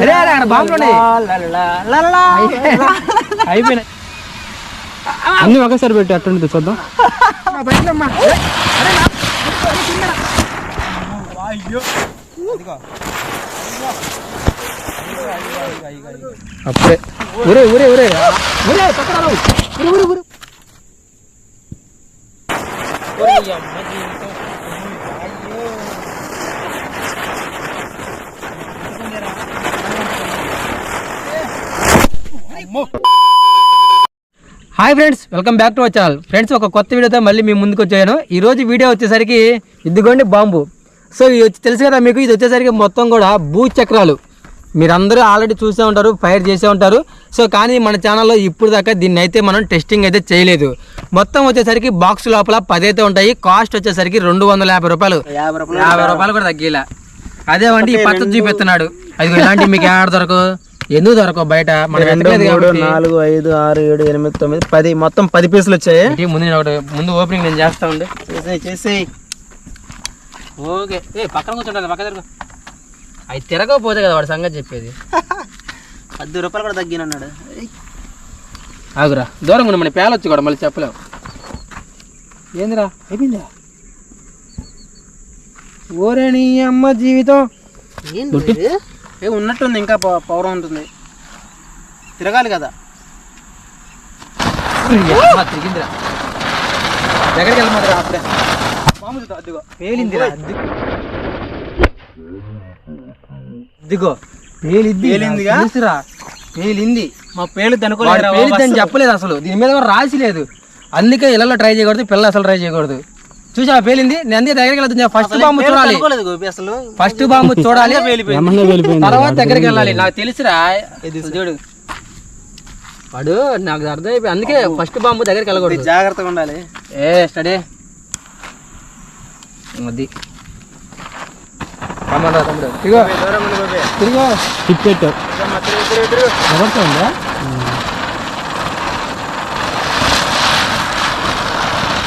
అరే, అన్ని ఒకసారి పెట్టి అట్టుండి చూద్దాం. అప్పుడే. ఊరే ఊరే ఊరే. ఊరే పక్కన రావు. ఊరే. Hi friends welcome back to our channel. Friends ఒక కొత్త వీడియోతో మళ్ళీ మీ ముందుకు వచ్చాను. ఈ రోజు వీడియో వచ్చేసరికి ఇదిగోండి బాంబు. సో ఇది వచ్చి తెలుసు కదా మీకు ఇది వచ్చేసరికి మొత్తం కూడా భూ చక్రాలు. మీరందరూ ఆల్రెడీ చూసే ఉంటారు ఫైర్ చేసే ఉంటారు. సో కానీ మన ఛానల్లో ఇప్పుడు దాకా దీన్ని అయితే మనం టెస్టింగ్ అయితే చేయలేదు. మొత్తం వచ్చేసరికి బాక్స్ లోపల పది అయితే ఉంటాయి కాస్ట్ వచ్చేసరికి రెండు వందల యాభై రూపాయలు. యాభై రూపాయలు కూడా తగ్గేలా. అదే వండి ఈ పచ్చడి చూపిస్తున్నాడు అది ఇలాంటి మీకు ఆడ దొరకవు? ఎందుకు దొరకవు బయట? మనం రెండు వెతకలేదు మూడు కాబట్టి. నాలుగు ఐదు ఆరు ఏడు ఎనిమిది తొమ్మిది పది మొత్తం పది పీసులు వచ్చాయి? ఏంటి ముందు ఒకటి ముందు ఓపెనింగ్ నేను చేస్తా ఉండే. చేసేయి చేసేయి. ఓకే. ఏ పక్కన కూర్చుంటాను పక్క తిరగ. అవి తిరగకపోతే కదా వాడి సంగతి చెప్పేది. పది రూపాయలు కూడా తగ్గినన్నాడు. ఆగురా. దూరం ఉండి మన పేలొచ్చు కూడా మళ్ళీ చెప్పలేవు. ఏందిరా? అయిపోయిందా ఓరే నీ అమ్మ జీవితం. ఏ ఉన్నట్టుంది ఇంకా పవర్ ఉంటుంది. తిరగాలి కదా. తిరిగిందిరా. దగ్గరికి వెళ్ళమాదిరా అప్పుడే? మామూలు అదిగో. పేలిందిరా పేలింది. పేలిందిగా? పేలింది. మా పేలు తనుకోలేదు పేలిద్దని చెప్పలేదు అసలు. దీని మీద కూడా రాసి లేదు. అందుకే ఇళ్ళలో ట్రై చేయకూడదు పిల్ల అసలు ట్రై చేయకూడదు. చూసా పేలింది? నేను అందుకే దగ్గరికి వెళ్తుంది ఫస్ట్ బాంబు చూడాలి. తనుకోలేదు గోపి అసలు ఫస్ట్ బాంబు చూడాలి. తర్వాత దగ్గరికి వెళ్ళాలి. నాకు తెలుసురా. చూడు. వాడు నాకు అర్థమైపోయి అందుకే ఫస్ట్ బాంబు దగ్గరికి వెళ్ళకూడదు. జాగ్రత్తగా ఉండాలి. ఏ స్టడీ. అది. తిరిగో తిప్పెట్టు తిరుగు. తిరుగు ఎవరితో ఉందా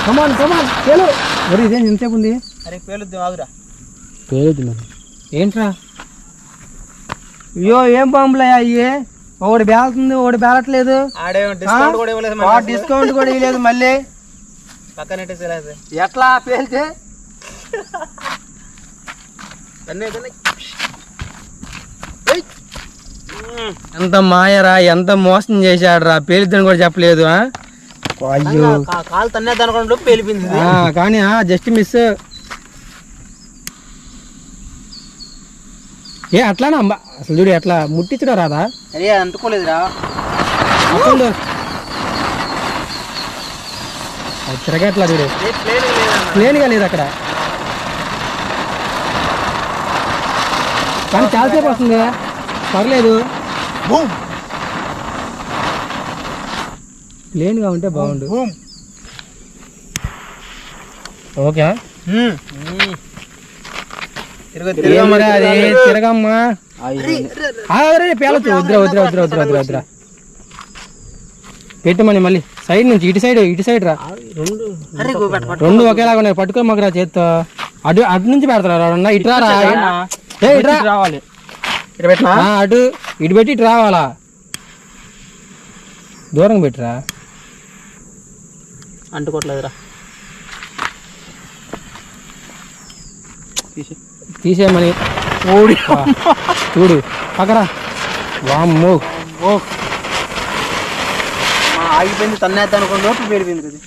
కమాన్ కమాన్ పేలు మరి ఇదేం ఎంతసేపు ఉంది. అరే పేలుద్ది ఆగురా. ఏంట్రా? అయ్యో ఏం బాంబులయ్యా అయ్యి ఒకటి బేలుతుంది ఒకటి బేలట్లేదు. ఆడే డిస్కౌంట్ కూడా ఇవ్వలేదు ఆ డిస్కౌంట్ కూడా ఇవ్వలేదు మళ్ళీ. పక్కన ఎట్లా పేలితే? ఎంత మాయరా ఎంత మోసం చేశాడురా. పేలిద్దని కూడా చెప్పలేదు ఆ? అయ్యో. కాలు పేలిపోయింది. ఇది. ఆ, కానీ జస్ట్ మిస్. ఏ అట్లానా అమ్మా? అసలు చూడు ఎట్లా ముట్టించడం రాదా? అరే అంటుకోలేదురా. తిరగట్లా చూడు. ప్లేన్గా లేదు అక్కడ. కానీ చాలాసేపు వస్తుంది పర్లేదు. ప్లేన్గా ఉంటే బాగుండు. ఓకే తిరగమ్మా? అరే పేలచ్చు వద్దురా వద్దురా వద్దురా వద్దురా వద్దురా వద్దురా. పెట్టమని మళ్ళీ. సైడ్ నుంచి ఇటు సైడ్ ఇటు సైడ్ రా. రెండు. ఒకేలాగా ఉన్నాయి. పట్టుకో మగరా చేత్తో. అటు అటు నుంచి పెడతారా? ఇటు ఏ ఇటు రా. రావాలి. అటు ఇటు పెట్టి ఇటు రావాలా? దూరం పెట్టిరా? అంటుకోవట్లేదురా. తీసేయమని. ఓడి చూడు. పక్కరా. వామ్మో. ఓ. ఆగిపోయింది తన్నేద్దాం అనుకుంటూ పేలిపోయింది ఇది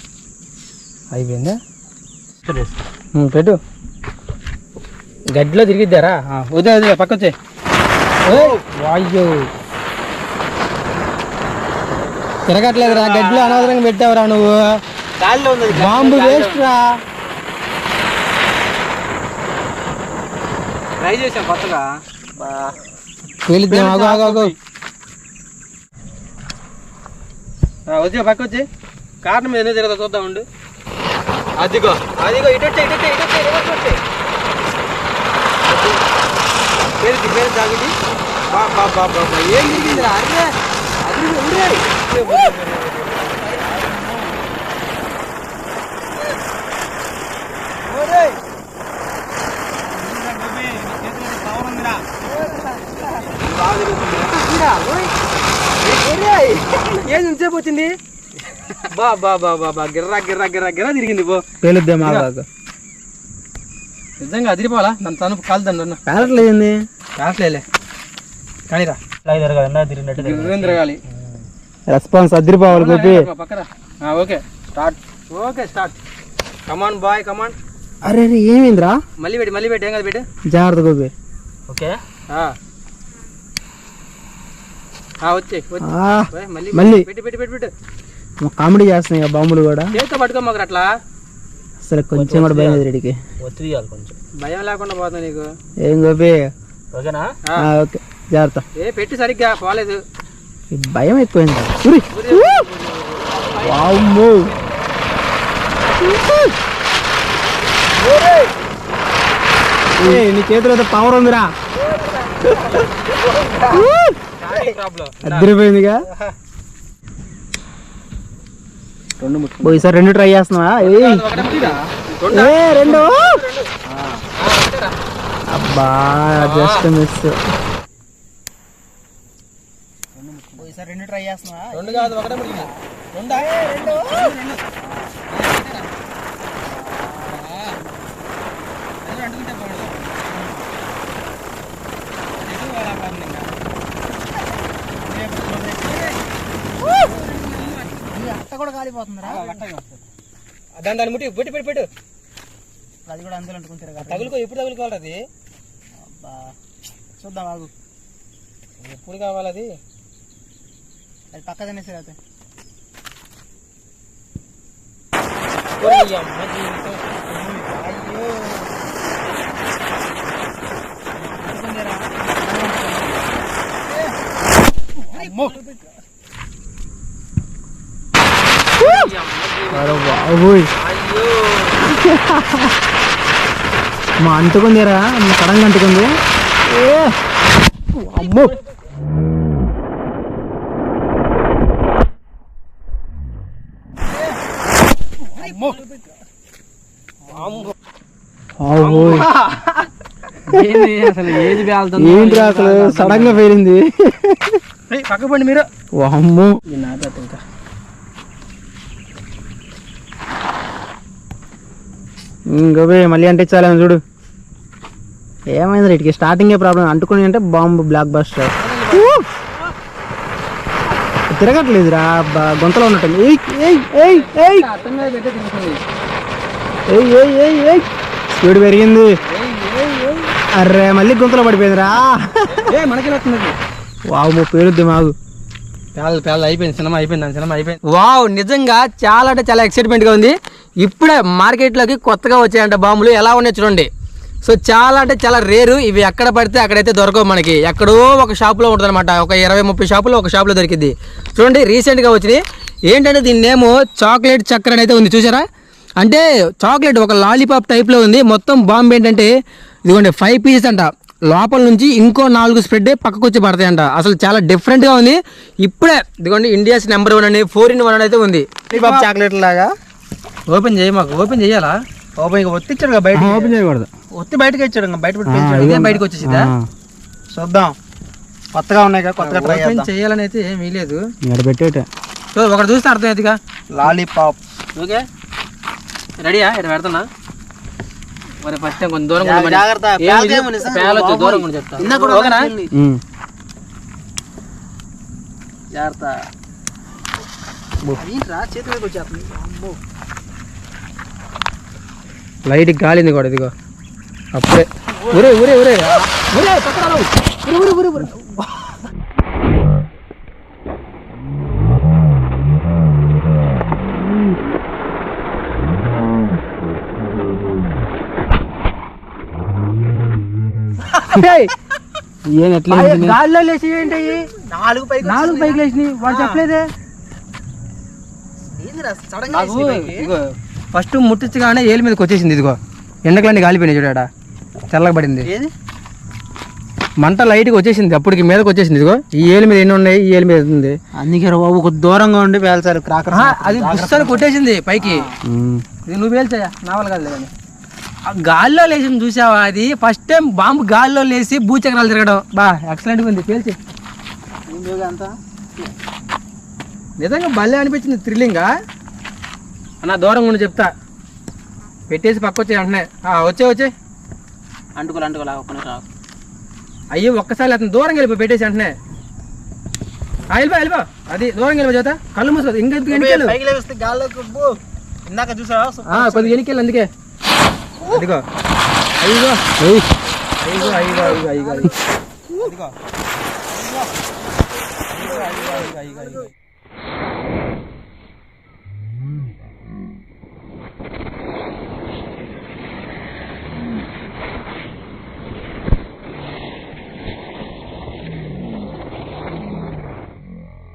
అయిపోయిందా? పెట్టు. గడ్డిలో తిరిగిద్దారా? ఆ, వదిలే వదిలే పక్క వచ్చే వాయ్యో. తిరగట్లేదురా గడ్డిలో అనవసరంగా పెట్టావురా నువ్వు. గాలిలో ఉంది అది. బాంబు వేస్ట్ రా ట్రై చేసాం కొత్తగా. పేలిద్దాం ఆగు ఆగు ఆగు వచ్చే పక్క వచ్చి. కారణం మీద ఎందుకు తిరగదా చూద్దాం ఉండు. అదిగో అదిగో ఇటు వచ్చే ఇటు వచ్చే ఇటు వచ్చే రివర్స్ వచ్చే. పేరు పేరు తాగిది బా బా బా బా బా. ఏం తిరిగిందిరా అరే అది ఏంది ఇంతసేపు వచ్చింది? బా బా బా బా బా గిర్రా గిర్రా గిర్రా గిర్రా తిరిగింది పో. పేలుద్దే నిజంగా అదిరిపోవాలా? నన్ను తను కాలుదండి అన్న ప్యారెట్ లేదండి కాసలేలే కానీరా తిరగాలి రెస్పాన్స్ అదిరిపోవాలి Gopi. పక్కరా okay. Start. Okay start. Come on boy come on అరే అరే ఏమైందిరా? మళ్ళీ పెట్టి మళ్ళీ పెట్టి ఏం కదా పెట్టి. జాగ్రత్త గోపి. ఓకే వచ్చే వచ్చి ఆ, ఓయ్, మళ్ళీ మళ్ళీ. పెట్టి పెట్టి పెట్టి పెట్టు. కామెడీ చేస్తున్నాయి బాంబులు కూడా. చేతితో పట్టుకో మాకు అట్లా. అసలు కొంచెం కూడా భయం లేదు రెడీకి భయం లేకుండా పోతుంది నీకు. ఏం గోపి? ఓకేనా? ఆ, ఓకే. జాగ్రత్త. ఏ పెట్టి సరిగ్గా పోలేదు. భయం ఎక్కువైంది ఉరి. వామ్మో. నీ చేతిలో అయితే పవర్ ఉందిరా. అద్దరిపోయిందిగా? ఈసారి రెండు ట్రై చేస్తున్నావా? ఏయ్. ఏ రెండు? అబ్బా జస్ట్ మిస్. రెండు ట్రై చేస్తున్నావా? రెండు కాదు ఒకటే రెండా. రెండు. ఇంకా. అట్ట కూడా కాలిపోతుందిరా. దాని దాన్ని ముట్టి పెట్టి పెట్టి పెట్టు. అది కూడా అందులో అంటుకుంటారు కదా తగులుకో ఎప్పుడు తగులుకోవాలి అది? అబ్బా చూద్దాం ఆగు. ఎప్పుడు కావాలి అది? అది పక్క తినేసి అయితే అయ్యో. అరే బాబోయ్ మా అంటుకుందిరా మా కడంగా అంటుకుంది. అమ్మో. అసలు ఏది ఏంట్రా అసలు? సడన్గా పేరింది పక్క పండి మీరు. వామ్మో ఇంకా. ఇంకోవే మళ్ళీ అంటే చాలేమో చూడు. ఏమైంది రేటికి స్టార్టింగే ప్రాబ్లం అంటుకుని అంటే బాంబు బ్లాక్ బస్టర్ తిరగట్లేదురా గొంతలో ఉన్నట్టుంది. ఏయ్ ఏయ్ ఏయ్ ఏయ్! అర్థం మీద పెట్టే తిరుగుతుంది ఏయ్ ఏయ్ ఏయ్ ఏయ్! స్పీడ్ పెరిగింది. అర్రే మళ్ళీ గొంతులో పడిపోయిందిరా. వస్తుంది వావు పేరుద్ది మాగు పేల పేల అయిపోయింది సినిమా అయిపోయింది సినిమా అయిపోయింది. వావ్ నిజంగా చాలా అంటే చాలా ఎక్సైట్మెంట్గా ఉంది. ఇప్పుడే మార్కెట్లోకి కొత్తగా వచ్చాయంట బాంబులు. ఎలా ఉన్నాయి చూడండి. సో చాలా అంటే చాలా రేరు. ఇవి ఎక్కడ పడితే అక్కడైతే దొరకవు మనకి. ఎక్కడో ఒక షాప్లో ఉంటుందన్నమాట. ఒక ఇరవై ముప్పై షాపులో ఒక షాప్లో దొరికింది చూడండి రీసెంట్గా వచ్చినాయి. ఏంటంటే దీని నేము చాక్లెట్ చక్కెర అని అయితే ఉంది. చూసారా? అంటే చాక్లెట్ ఒక లాలీపాప్ టైప్లో ఉంది. మొత్తం బాంబు ఏంటంటే ఇదిగోండి ఫైవ్ పీసెస్ అంట. లోపల నుంచి ఇంకో నాలుగు స్ప్రెడ్ పక్కకు వచ్చి పడతాయంట. అసలు చాలా డిఫరెంట్గా ఉంది. ఇప్పుడే ఇదిగోండి ఇండియాస్ నెంబర్ వన్ అని ఫోర్ ఇన్ వన్ అని అయితే ఉంది. చాక్లెట్ లాగా. ఓపెన్ చేయి మాకు ఓపెన్ చేయాలా? ఓపెన్ ఇక ఒత్తిచ్చాడు బయట ఓపెన్ చేయకూడదు. ఒత్తి బయటకి ఇచ్చాడు ఇంకా బయట పెట్టి ఇదే బయటకు వచ్చేసిందా చూద్దాం. కొత్తగా ఉన్నాయి కదా కొత్తగా ట్రై ఓపెన్ చేయాలని అయితే ఏమీ లేదు. ఇక్కడ పెట్టేట. సో ఒకటి చూస్తే అర్థమవుతుందిగా లాలీపాప్. ఓకే? రెడీయా? ఇక్కడ పెడుతున్నా. మరి ఫస్ట్ టైం కొంచెం దూరం. జాగ్రత్త, పేలొచ్చు. దూరం ఉండి చెప్తా. ఇందాక కూడా ఓకేనా? జాగ్రత్త. ఏంట్రా చేతి వైపు వచ్చేస్తుంది. అమ్మో. లైట్ గాలింది కూడా ఇదిగో. అప్పుడే. ఊరే ఊరే ఊరే ఊరే. ఊరే ఊరే ఊరే గాల్లో లేచి ఏంటి? నాలుగు పైకి నాలుగు పైకి లేచినాయి వాళ్ళు చెప్పలేదే? ఫస్ట్ ముట్టించగానే ఏలు మీదకి వచ్చేసింది ఇదిగో. ఎండకలన్నీ గాలిపోయినాయి చూడాడ తెల్లగా పడింది ఏది? మంట లైట్గా వచ్చేసింది అప్పటికి మీదకి వచ్చేసింది ఇదిగో. ఈ ఏలు మీద ఎన్ని ఉన్నాయి? ఈ ఏలు మీద ఉంది. అందుకే బాబు కొద్ది దూరంగా ఉండి పేల్చారు క్రాకర్ అది బుస్సలు కొట్టేసింది పైకి. ఇది నువ్వు పేల్చాయా? నా వల్ల కాదు కానీ ఆ గాల్లో లేచింది చూసావా అది? ఫస్ట్ టైం బాంబు గాల్లో లేచి భూచక్రాలు తిరగడం. బా ఎక్సలెంట్గా ఉంది పేల్చి. అంతా? నిజంగా భలే అనిపించింది థ్రిల్లింగా అన్న దూరంగా ఉండి చెప్తా. పెట్టేసి పక్క వచ్చే వెంటనే. ఆ, వచ్చే వచ్చే. అంటుకోలే అంటుకోలే ఒక్క నిమిషం. అయ్యో ఒక్కసారి అతను దూరంగా వెళ్ళిపో పెట్టేసి వెంటనే. వెళ్ళిపో వెళ్ళిపో. అది దూరంగా వెళ్ళిపో చేత కళ్ళు మూసుకో ఇంకా పో. ఇందాక చూసావా? ఆ, కొద్దిగా ఎన్నికెళ్ళు అందుకే. అదిగో అయ్యో. అయ్యో అయ్యో అయ్యో అయ్యో అయ్యో. అదిగో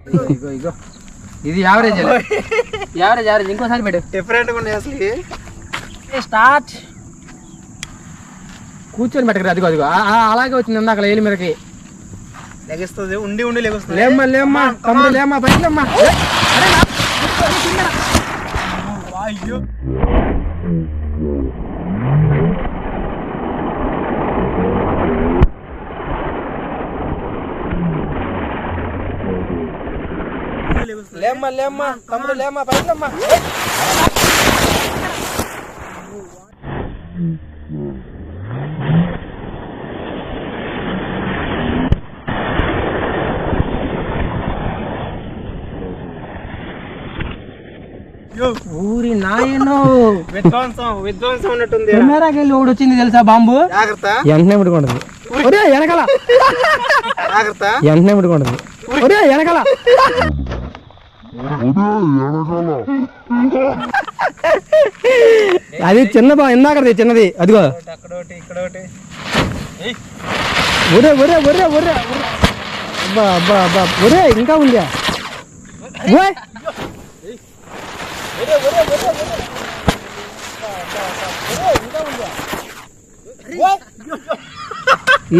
ఇగో ఇగో ఇది యావరేజ్ యావరేజ్ యావరేజ్ ఇంకోసారి పెట్టు. డిఫరెంట్గా ఉన్నాయి అసలు స్టార్ట్ కూర్చొని పెట్టకరా అదిగో అదిగో. అలాగే వచ్చింది ఇందాక ఏలి మీదకి. లెగిస్తుంది ఉండి ఉండి లెగుస్తుంది. లేమ్మా లేమ్మా తమ్ముడు లేమ్మా బయట లేమ్మా ఏ, అరే నా- అయ్యో. లేమ్మా లేమ్మా తమ్ముడు లేమ్మా లేమ్మా ఊరి నాయనో. విధ్వంసం విధ్వంసం ఉన్నట్టుంది కెమెరాకి వెళ్ళి ఒకటి వచ్చింది తెలుసా బాంబు? జాగ్రత్త. వెంటనే ముట్టుకుంటుంది. ఒరే వెనకాల. జాగ్రత్త. వెంటనే ముట్టుకుంటుంది. ఒరే వెనకాల. అది చిన్న బా ఇందాకది చిన్నది. అదిగో. ఒరే ఒరే ఒరే ఒరే. అబ్బా అబ్బా అబ్బా. ఒరే ఇంకా ఉందా? ఓయ్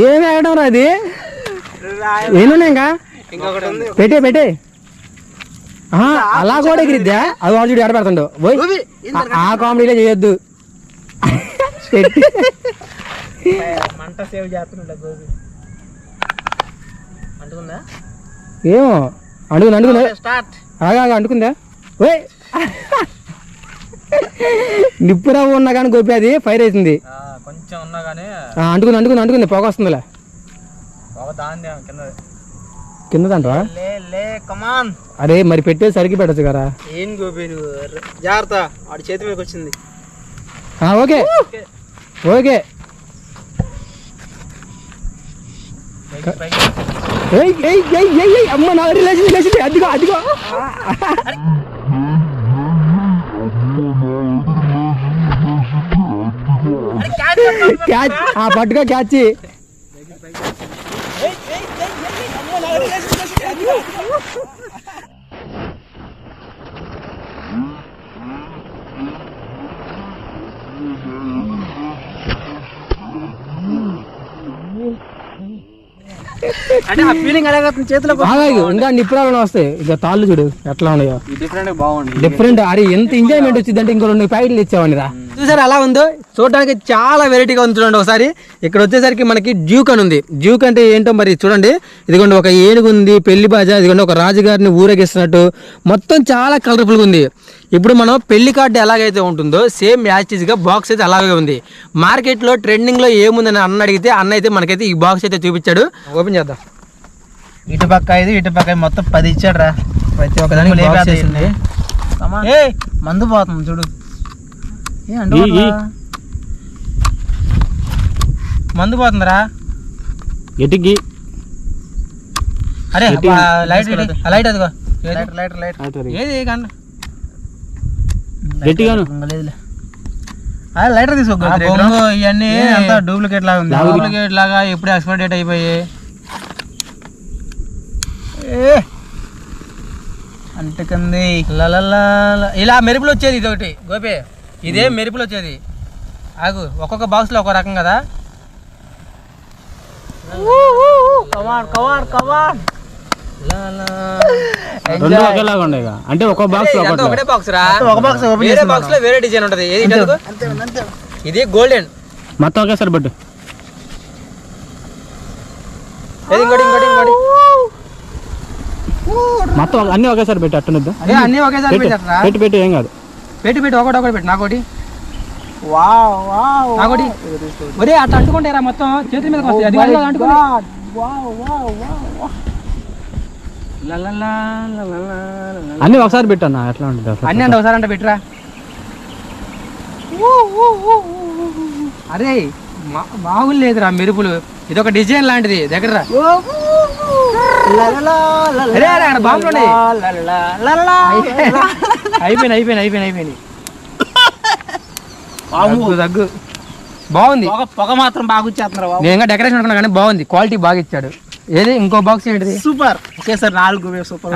ఏమి ఆగడం రా అది? ఏమున్నాయి ఇంకా? పెట్టే పెట్టే. అలా కూడా ఎగిరిద్దా? అది వాడు చూడు ఎడబెడతాడు పోయి ఆ- కామెడీలో చేయొద్దు. మంట సేవ్ చేస్తున్నాడు గోబీ అంటుకుందా? ఏమో అడుగును అడుగును స్టార్ట్. ఆగా అంటుకుందా? ఓయ్. ఉన్నా కానీ గోపి అది ఫైర్ అవుతుంది కొంచెం ఉన్నా కానీ అంటుకుంది అంటుకుంది అంటుకుంది? పొగ వస్తుందిలే. కింద లే కమాన్ అరే మరి పెట్టే సరికి పెట్టచ్చు కదా ఏం నువ్వు ర- జాగ్రత్త వాడి చేతి మీదకి వచ్చింది ఆ, ఓకే ఓకే అమ్మ నా లేచింది లేచింది అదిగో అదిగో క్యాచ్ ఆ పట్టుకో క్యాచ్ అంటే ఆ ఫీలింగ్ అలాగే చేతిలో ఇంకా నిప్పురాలు వస్తాయి. ఇక తాళ్ళు చూడు ఎట్లా ఉన్నాయో. డిఫరెంట్ బాగుంది. డిఫరెంట్ అరే ఎంత ఎంజాయ్మెంట్ వచ్చింది అంటే ఇంకో రెండు ప్యాకెట్లు ఇచ్చావండి రా చూసారు అలా ఉందో? చూడడానికి చాలా వెరైటీగా ఉంది చూడండి ఒకసారి. ఇక్కడ వచ్చేసరికి మనకి డ్యూక్ అని ఉంది. డ్యూక్ అంటే ఏంటో మరి చూడండి. ఇదిగోండి ఒక ఏనుగు ఉంది పెళ్ళి బాజా ఇదిగోండి ఒక రాజుగారిని ఊరేగిస్తున్నట్టు. మొత్తం చాలా కలర్ఫుల్గా ఉంది. ఇప్పుడు మనం పెళ్ళి కార్డు ఎలాగైతే ఉంటుందో సేమ్ యాచిజ్గా బాక్స్ అయితే అలాగే ఉంది. మార్కెట్లో ట్రెండింగ్లో ఏముందని అన్న అడిగితే అన్న అయితే మనకైతే ఈ బాక్స్ అయితే చూపించాడు. ఓపెన్ చేద్దాం. ఇటు పక్క ఐదు ఇటు పక్క మొత్తం పది ఇచ్చాడు రా ప్రతి ఒక్కదానికి మందు పోతుంది చూడు? మందు పోతుందిరా. ఎటుకి అరే లైట్ లైట్ అదిగో. Light light light. ఏది కండ గట్టిగాను. అదే లైటర్ తీసుకో ఇవన్నీ అంతా డూప్లికేట్ లాగా ఉంది. డూప్లికేట్ లాగా ఎప్పుడు ఎక్స్పైర్ డేట్ అయిపోయి. ఏ. అంటుకుంది. ఇలా మెరుపులు వచ్చేది ఇది ఒకటి గోపి. ఇదే మెరుపులు వచ్చేది ఆగు ఒక్కొక్క బాక్స్లో ఒక రకం కదా? రెండు ఒకేలాగా అంటే ఒక బాక్స్ ఒకటే. బాక్స్ రా. ఒక బాక్స్ వేరే బాక్స్లో వేరే డిజైన్ ఉంటది. ఇది గోల్డెన్ మొత్తం ఒకేసారి ఇంకోటి ఇంకోటి ఇంకోటి? మొత్తం అన్ని ఒకేసారి పెట్టి అట్టనొద్దు. అదే అన్నీ ఒకేసారి పెట్టి పెట్టి ఏం కాదు. పెట్టి పెట్టి ఒకటి ఒకటి పెట్టి నాకోటి వావ్ వావ్ నాకోటి ఒరే అట్లా అంటుకుంటారా మొత్తం చేతుల మీద వస్తాయి. అది లలలా. అన్ని ఒకసారి పెట్టన్నా ఎట్లా ఉంటుంది అసలు? అన్నీ అంటే ఒకసారి అంటే పెట్టరా. అరే మామూలు లేదురా మెరుపులు. ఇది ఒక డిజైన్ లాంటిది. దగ్గర బాంబులు. అయిపోయింది అయిపోయింది అయిపోయింది అయిపోయింది దగ్గు బాగుంది. పొగ పొగ మాత్రం బాగా వచ్చేస్తున్నారు నేను ఇంకా డెకరేషన్ అనుకున్నా కానీ బాగుంది. క్వాలిటీ బాగా ఇచ్చాడు. ఏది? ఇంకో బాక్స్ ఏంటిది? సూపర్. ఒకేసారి నాలుగు సూపర్.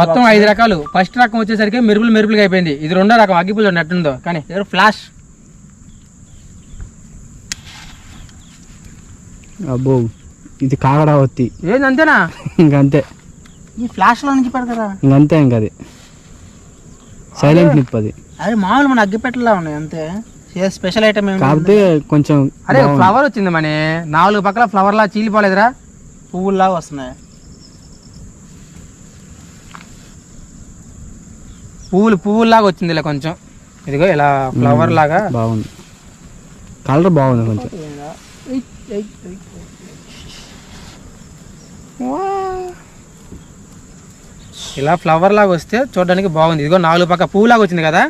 మొత్తం ఐదు రకాలు. ఫస్ట్ రకం వచ్చేసరికి మెరుపులు మెరుపులుగా అయిపోయింది. ఇది రెండో రకం. అగ్గిపుల్ నెట్టుందో కానీ ఫ్లాష్ అబ్బో ఇది కాగడా ఒత్తి. ఏంది అంతేనా ఇంకంతే. ఈ ఫ్లాష్లో నుంచి పెడతారా ఇంకంతే ఇంక అది సైలెంట్ నిప్ అది. అవి మామూలు మన అగ్గిపెట్టలా ఉన్నాయి? అంతే. స్పెషల్ ఐటమ్ కాకపోతే కొంచెం అరే ఫ్లవర్ వచ్చింది మని. నాలుగు పక్కల ఫ్లవర్ లా చీలిపోలేదురా. పువ్వుల్లా వస్తున్నాయి. పువ్వులు పువ్వుల్లాగా వచ్చింది ఇలా కొంచెం. ఇదిగో ఇలా ఫ్లవర్ లాగా బాగుంది. కలర్ బాగుంది కొంచెం. ఇలా ఫ్లవర్ లాగా వస్తే చూడడానికి బాగుంది. ఇదిగో నాలుగు పక్క పువ్వు లాగా వచ్చింది కదా?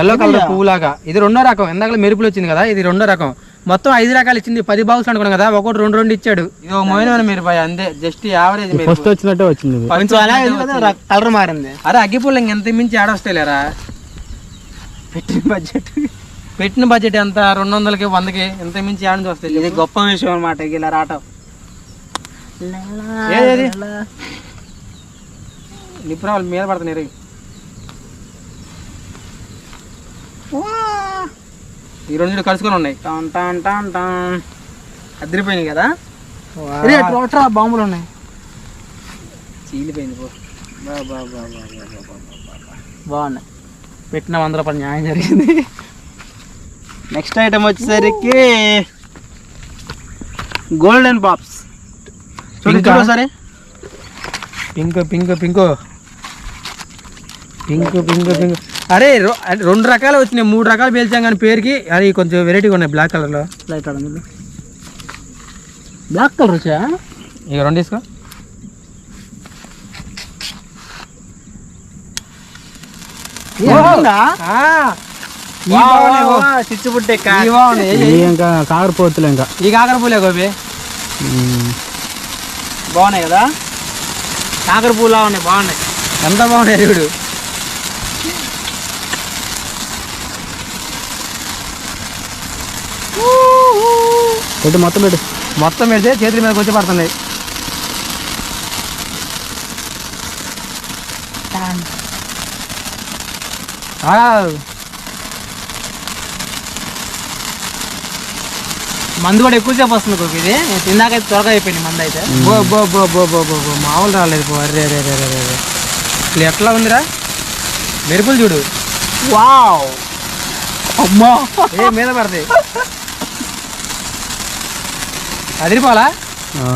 ఎల్లో కలర్ పువ్వు లాగా ఇది రెండో రకం. ఇందాక మెరుపులు వచ్చింది కదా? ఇది రెండో రకం. మొత్తం ఐదు రకాలు ఇచ్చింది. పది బాక్స్ అనుకున్నాం కదా? ఒకటి రెండు రెండు ఇచ్చాడు. ఇది ఒక మోయిన మిరపాయ అంతే. జస్ట్ యావరేజ్ ఫస్ట్ వచ్చినట్టే వచ్చింది కలర్ మారింది. అరే అగ్గిపుల్ల ఇంకెంత మించి ఆడొస్తాయి లేరా? పెట్టిన బడ్జెట్ పెట్టిన బడ్జెట్ ఎంత? రెండు వందలకి వందకి ఎంత మించి ఆడ నుంచి వస్తాయి. ఇది గొప్ప విషయం అనమాట ఇలా రావటం. ఏది వాళ్ళు మీద పడుతున్నారు ఈ రెండు కలుసుకొని ఉన్నాయి. టాన్ టాన్ టాన్ టాన్ అదిరిపోయినాయి కదా? వాటర్ బాంబులు ఉన్నాయి. చీలిపోయింది పో. బాగున్నాయి. పెట్టిన వందల పని న్యాయం జరిగింది. నెక్స్ట్ ఐటమ్ వచ్చేసరికి గోల్డెన్ పాప్స్. ఇంకా? సరే pink pink pink pink pink pink అరే రెండు రకాలు వచ్చినాయి. మూడు రకాలు పేల్చాం కానీ పేరుకి అది కొంచెం వెరైటీగా ఉన్నాయి. బ్లాక్ కలర్లో లైట్ ఆడండి బ్లాక్ కలర్ వచ్చా ఇక రెండు తీసుకో. చిచ్చుబుట్టే ఇది ఇంకా కాగరపోతులే ఇంకా. ఈ కాకరపూలే గోపి. బాగున్నాయి కదా? కాకర పూలా ఉన్నాయి బాగున్నాయి. ఎంత బాగున్నాయి చూడు. పెట్టు మొత్తం పెట్టు. మొత్తం పెడితే చేతుల మీదకి వచ్చి పడుతున్నాయి. ఆ, మందు కూడా ఎక్కువసేపు వస్తుంది కోకి ఇది. అయితే త్వరగా అయిపోయింది మందు అయితే. బో బో బో బో బో బో బో మామూలు రాలేదు పో. అరే రే రే రే రే ఎట్లా ఉందిరా? మెరుపులు చూడు. వావ్. అమ్మా. ఏ మీద పడతాయి. అదిరిపోవాలా? ఆ.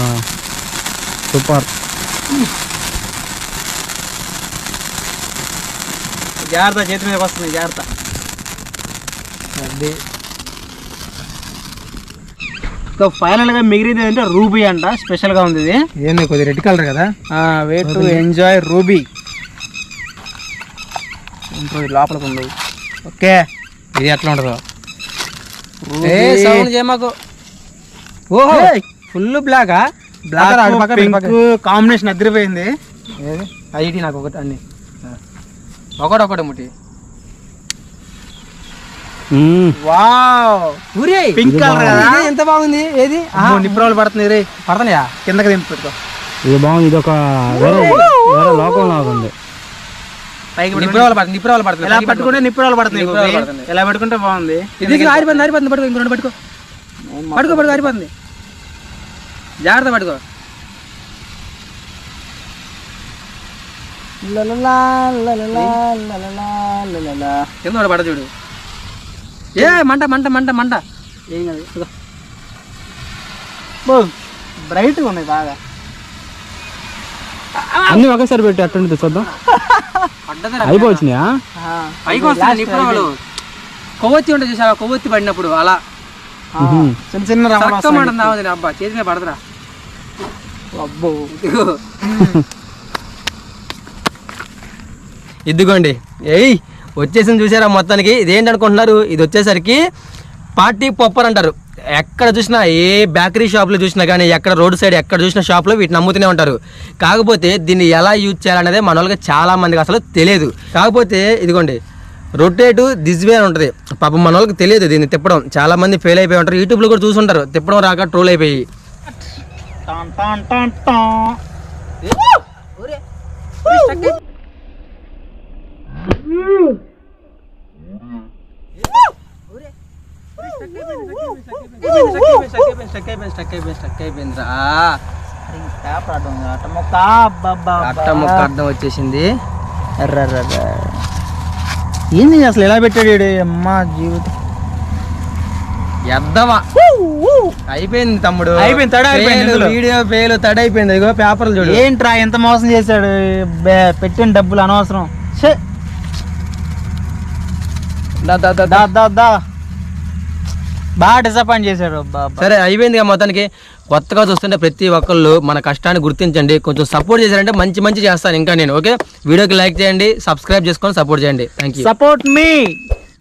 సూపర్. జాగ్రత్త చేతి మీదకి వస్తుంది జాగ్రత్త. అది. సో ఫైనల్గా మిగిలింది ఏంటంటే రూబీ అంట స్పెషల్గా ఉంది ఇది. ఏంది కొద్దిగా రెడ్ కలర్ కదా? Way to enjoy ruby. లోపలికి ఉంది? ఓకే. ఇది ఎట్లా సౌండ్ చేయమాకు ఓహో ఫుల్ బ్లాకా బ్లాక్ పింక్ కాంబినేషన్ అదిరిపోయింది. ఏది? ఐటీ నాకు ఒకటి అన్ని. ఒకటి ఒకటి ముట్టి. వావ్ ఊరే పింక్ కలర్ కదా ఎంత బాగుంది ఏది నిప్పురాలు పడుతుంది రే పడతాయా కిందకి దింపు పెట్టుకో ఇది బాగుంది ఇది ఒక వేరే వేరే లోకం లాగా ఉంది పైకి నిప్పుడు వాళ్ళు పడుతుంది పడుతుంది ఎలా పట్టుకుంటే నిప్పురాలు పడుతుంది నిప్పురాలు గోపి. పడుతుంది. ఎలా పెట్టుకుంటే బాగుంది ఇది ఆరిపోతుంది ఆరిపోతుంది పట్టుకో ఇంకో రెండు పట్టుకో పట్టుకో పట్టుకో ఆరిపోతుంది జాగ్రత్త పట్టుకో. కింద పడ చూడు ఏ మంట మంట మంట మంట. ఏం కాదు ఇదిగో. బో బ్రైట్గా ఉన్నాయి బాగా. అన్ని ఒకేసారి పెట్టి అట్టుండి చూద్దాం. అయిపోవచ్చినాయా? పైకి ఇప్పుడు కొవ్వొత్తి ఉంటుంది చూసావా? కొవ్వొత్తి పడినప్పుడు అలా. చిన్న చిన్న ఆవది అబ్బా. చేతి మీద పడదురా. అబ్బో. ఇదిగో. ఇదిగోండి. ఏయ్ వచ్చేసింది చూసారా మొత్తానికి. ఇదేంటి అనుకుంటున్నారు? ఇది వచ్చేసరికి పార్టీ పొప్పర్ అంటారు. ఎక్కడ చూసినా ఏ బేకరీ షాప్లో చూసినా కానీ ఎక్కడ రోడ్ సైడ్ ఎక్కడ చూసిన షాప్లో వీటిని అమ్ముతూనే ఉంటారు. కాకపోతే దీన్ని ఎలా యూజ్ చేయాలనేది మన వాళ్ళకి చాలా మందికి అసలు తెలియదు. కాకపోతే ఇదిగోండి రొటేటు దిజ్వే అని ఉంటుంది. పాపం మన వాళ్ళకి తెలియదు దీన్ని తిప్పడం. చాలా మంది ఫెయిల్ అయిపోయి ఉంటారు. యూట్యూబ్లో కూడా చూసుంటారు. తిప్పడం రాక ట్రోల్ అయిపోయి. టాన్ టాన్ టాన్ టాన్. అర్థం వచ్చేసింది. ఏంది అసలు ఎలా పెట్టాడు? అమ్మా జీవితం. ఎద్దవా అయిపోయింది తమ్ముడు. అయిపోయింది, తడి అయిపోయింది. వీడియో ఫెయిల్ తడి అయిపోయింది ఇగో పేపర్లు చూడు. ఏంట్రా ఎంత మోసం చేశాడు? పెట్టిన డబ్బులు అనవసరం. బాగా డిసప్పాయింట్ అబ్బా. సరే అయిపోయింది మొత్తానికి. కొత్తగా చూస్తుంటే ప్రతి ఒక్కళ్ళు మన కష్టాన్ని గుర్తించండి కొంచెం సపోర్ట్ చేశారంటే మంచి మంచి చేస్తాను ఇంకా నేను ఓకే? వీడియోకి లైక్ చేయండి సబ్స్క్రైబ్ చేసుకొని సపోర్ట్ చేయండి. Thank you support me